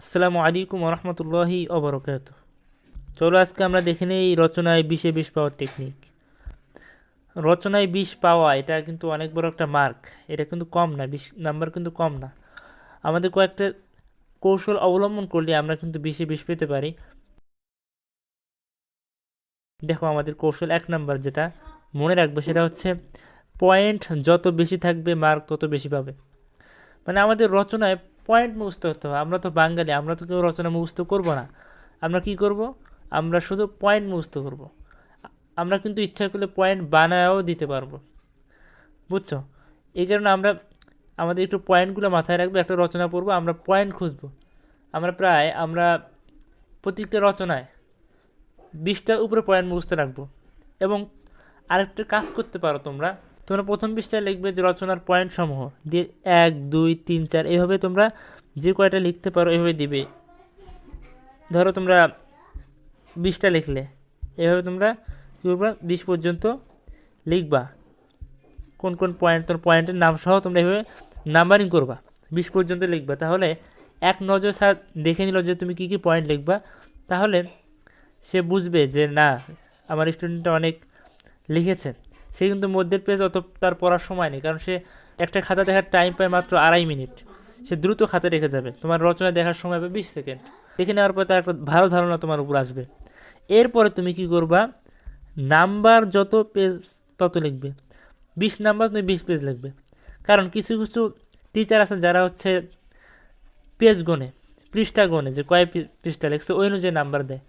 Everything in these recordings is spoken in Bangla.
আসসালামু আলাইকুম রহমতুল্লাহি অবরকাত চলো আজকে আমরা দেখে নেই রচনায় বিষে বিষ পাওয়ার টেকনিক রচনায় বিষ পাওয়া, এটা কিন্তু অনেক বড় একটা মার্ক এটা কিন্তু কম না বিশ নাম্বার কিন্তু কম না। আমাদের কয়েকটা কৌশল অবলম্বন করলে আমরা কিন্তু বিশে বিষ পেতে পারি। দেখো আমাদের কৌশল এক নাম্বার যেটা মনে রাখবে সেটা হচ্ছে পয়েন্ট যত বেশি থাকবে মার্ক তত বেশি পাবে। মানে আমাদের রচনায় পয়েন্ট মুখস্থ করতে হবে। আমরা তো বাঙালি, আমরা তো কেউ রচনা মুখস্থ করব না। আমরা কি করব? আমরা শুধু পয়েন্ট মুখস্থ করব। আমরা কিন্তু ইচ্ছা করলে পয়েন্ট বানায়ও দিতে পারব। বুঝছ? এই কারণে আমরা, আমাদের একটু পয়েন্টগুলো মাথায় রাখব, একটা রচনা পড়ব, আমরা পয়েন্ট খুঁজবো। আমরা প্রায়, আমরা প্রত্যেকটা রচনায় বিশটার উপরে পয়েন্ট মুখস্থ রাখব। এবং আরেকটা কাজ করতে পারো তোমরা তোমরা প্রথম পৃষ্ঠায় লিখবে যে রচনার পয়েন্ট সমূহ। দিয়ে এক, দুই, তিন, চার, এইভাবে তোমরা যে কয়টা লিখতে পারো এইভাবে দিবে। ধরো তোমরা বিশটা লিখলে এভাবে তোমরা কী করবা? বিশ পর্যন্ত লিখবা। কোন কোন পয়েন্ট তোর পয়েন্টের নাম সহ তোমরা এভাবে নাম্বারিং করবা। বিশ পর্যন্ত লিখবা। তাহলে এক নজর স্যার দেখে নিল যে তুমি কী কী পয়েন্ট লিখবা। তাহলে সে বুঝবে যে না, আমার স্টুডেন্টটা অনেক লিখেছে। সে কিন্তু মধ্যের পেজ অত তার পড়ার সময় নেই, কারণ সে একটা খাতা দেখার টাইম পায় মাত্র আড়াই মিনিট সে দ্রুত খাতা রেখে যাবে। তোমার রচনা দেখার সময় পাবে বিশ সেকেন্ড দেখে নেওয়ার পর তার একটা ভালো ধারণা তোমার উপর আসবে। এরপরে তুমি কি করবা? নাম্বার যত পেজ তত লিখবে। বিশ নাম্বার তুমি বিশ পেজ লিখবে। কারণ কিছু কিছু টিচার আছে যারা হচ্ছে পেজ গনে, পৃষ্ঠা গনে যে কয় পৃষ্ঠা লিখছে, ওই অনুযায়ী নাম্বার দেয়।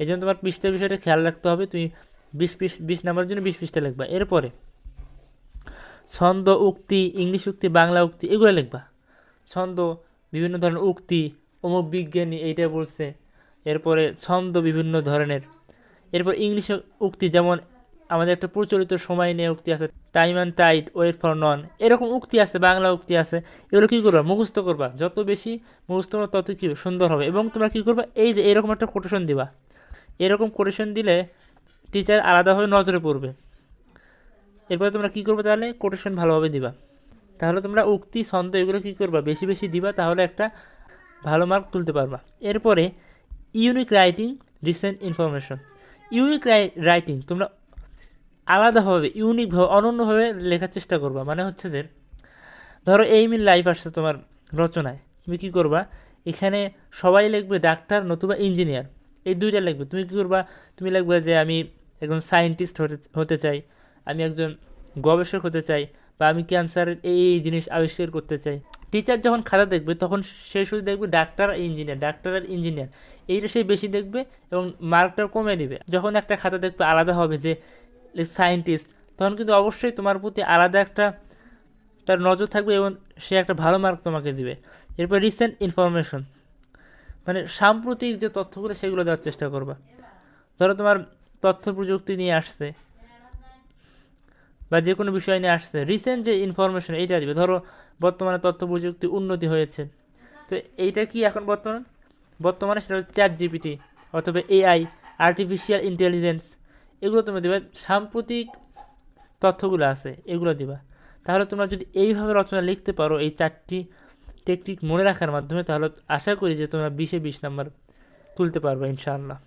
এই জন্য তোমার পৃষ্ঠার বিষয়টা খেয়াল রাখতে হবে। তুমি বিশ পিস বিশ নাম্বারের জন্য বিশ পৃষ্ঠা লিখবা। এরপরে, ছন্দ, উক্তি, ইংলিশ উক্তি, বাংলা উক্তি, এগুলো লিখবা। ছন্দ, বিভিন্ন ধরনের উক্তি, অমুক বিজ্ঞানী এইটা বলছে। এরপরে, ছন্দ বিভিন্ন ধরনের। এরপর ইংলিশে উক্তি, যেমন আমাদের একটা প্রচলিত সময় নিয়ে উক্তি আছে time and tide wait for none এরকম উক্তি আছে, বাংলা উক্তি আছে, এগুলো কী করবা? মুখস্থ করবা। যত বেশি মুখস্থ করবা, তত কী সুন্দর হবে। এবং তোমরা কী করবা? এই যে এরকম একটা কোটেশন দিবা। এরকম কোটেশন দিলে টিচার আলাদাভাবে নজরে পড়বে। এরপরে তোমরা কী করবে তাহলে? কোটেশন ভালোভাবে দিবা। তাহলে তোমরা উক্তি, ছন্দ এগুলো কী করবা? বেশি বেশি দিবা, তাহলে একটা ভালো মার্ক তুলতে পারবা। এরপরে unique writing recent information unique writing তোমরা আলাদাভাবে ইউনিকভাবে অনন্যভাবে লেখার চেষ্টা করবা। মানে হচ্ছে যে, ধরো এইম ইন লাইফ আসছে তোমার রচনায়। তুমি কী করবা? এখানে সবাই লিখবে ডাক্তার নতুবা ইঞ্জিনিয়ার এই দুইটা লিখবে। তুমি কী করবা? তুমি লিখবে যে আমি একজন সায়েন্টিস্ট হতে হতে চাই, আমি একজন গবেষক হতে চাই বা আমি ক্যান্সারের এই এই জিনিস আবিষ্কার করতে চাই। টিচার যখন খাতা দেখবে, তখন সে শুধু দেখবে ডাক্তার আর ইঞ্জিনিয়ার, ডাক্তার আর ইঞ্জিনিয়ার। এইটা সে বেশি দেখবে এবং মার্কটা কমে দিবে যখন একটা খাতা দেখবে আলাদা হবে যে সায়েন্টিস্ট, তখন কিন্তু অবশ্যই তোমার প্রতি আলাদা একটা তার নজর থাকবে এবং সে একটা ভালো মার্ক তোমাকে দিবে। এরপর রিসেন্ট ইনফরমেশন মানে সাম্প্রতিক যে তথ্যগুলো, সেগুলো দেওয়ার চেষ্টা করবা। ধরো তোমার তথ্য প্রযুক্তি নিয়ে আসছে বা যে কোনো বিষয় নিয়ে আসছে। রিসেন্ট যে ইনফরমেশন এইটা দিবে। ধরো, বর্তমানে তথ্য প্রযুক্তি উন্নতি হয়েছে। তো এইটা কি এখন বর্তমান? বর্তমানে সেটা হচ্ছে চ্যাট জিপিটি অথবা এআই আর্টিফিশিয়াল ইন্টেলিজেন্স এগুলো তোমরা দেবে। সাম্প্রতিক তথ্যগুলো আছে, এগুলো দিবা। তাহলে তোমরা যদি এইভাবে রচনা লিখতে পারো এই চারটি টেকনিক মনে রাখার মাধ্যমে, তাহলে আশা করি যে তোমরা বিশে বিশ নাম্বার তুলতে পারবে, ইনশাআল্লাহ।